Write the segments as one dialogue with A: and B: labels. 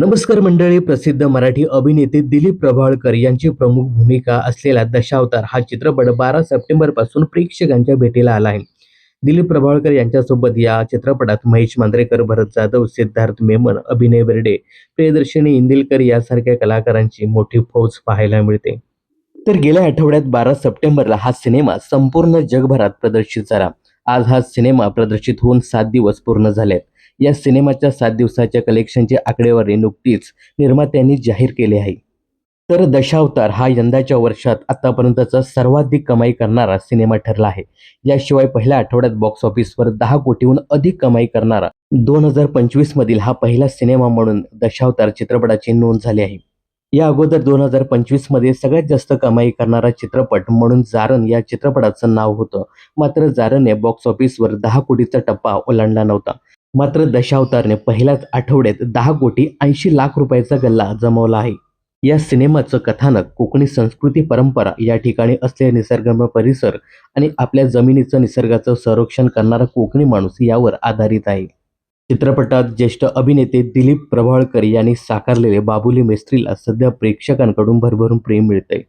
A: नमस्कार मंडळी प्रसिद्ध मराठी अभिनेते दिलीप प्रभाळकर यांची प्रमुख भूमिका असलेला दशावतार हा चित्रपट बारा सप्टेंबरपासून प्रेक्षकांच्या भेटीला आला आहे. दिलीप प्रभाळकर यांच्यासोबत या चित्रपटात महेश मांद्रेकर भरत जाधव सिद्धार्थ मेमन अभिनय बेर्डे प्रियदर्शनी इंदिलकर यासारख्या कलाकारांची मोठी फौज पाहायला मिळते. तर गेल्या आठवड्यात बारा सप्टेंबरला हा सिनेमा संपूर्ण जगभरात प्रदर्शित झाला. आज हा सिनेमा प्रदर्शित होऊन सात दिवस पूर्ण झालेत. या सिनेमाच्या सात दिवसाच्या कलेक्शनची आकडेवारी नुकतीच निर्मात्यांनी जाहीर केली आहे. तर दशावतार हा यंदाच्या वर्षात आतापर्यंतचा सर्वाधिक कमाई करणारा सिनेमा ठरला आहे. याशिवाय पहिल्या आठवड्यात बॉक्स ऑफिसवर दहा कोटीहून अधिक कमाई करणारा दोन हजार पंचवीस मधील हा पहिला सिनेमा म्हणून दशावतार चित्रपटाची नोंद झाली आहे. या अगोदर दोन हजार पंचवीसमध्ये सगळ्यात जास्त कमाई करणारा चित्रपट म्हणून जारण या चित्रपटाचं नाव होतं. मात्र जारणने बॉक्स ऑफिसवर दहा कोटीचा टप्पा ओलांडला नव्हता. मात्र दशावतारने पहिल्याच आठवड्यात दहा कोटी ऐंशी लाख रुपयाचा गल्ला जमवला आहे. या सिनेमाचं कथानक कोकणी संस्कृती परंपरा या ठिकाणी असलेला निसर्गम्य परिसर आणि आपल्या जमिनीचं निसर्गाचं संरक्षण करणारा कोकणी माणूस यावर आधारित आहे. चित्रपटात ज्येष्ठ अभिनेते दिलीप प्रभाळकर यांनी साकारलेले बाबुली मेस्त्रीला सध्या प्रेक्षकांकडून भरभरून प्रेम मिळतंय.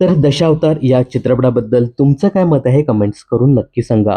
A: तर दशावतार या चित्रपटाबद्दल तुमचं काय मत आहे? कमेंट्स करून नक्की सांगा.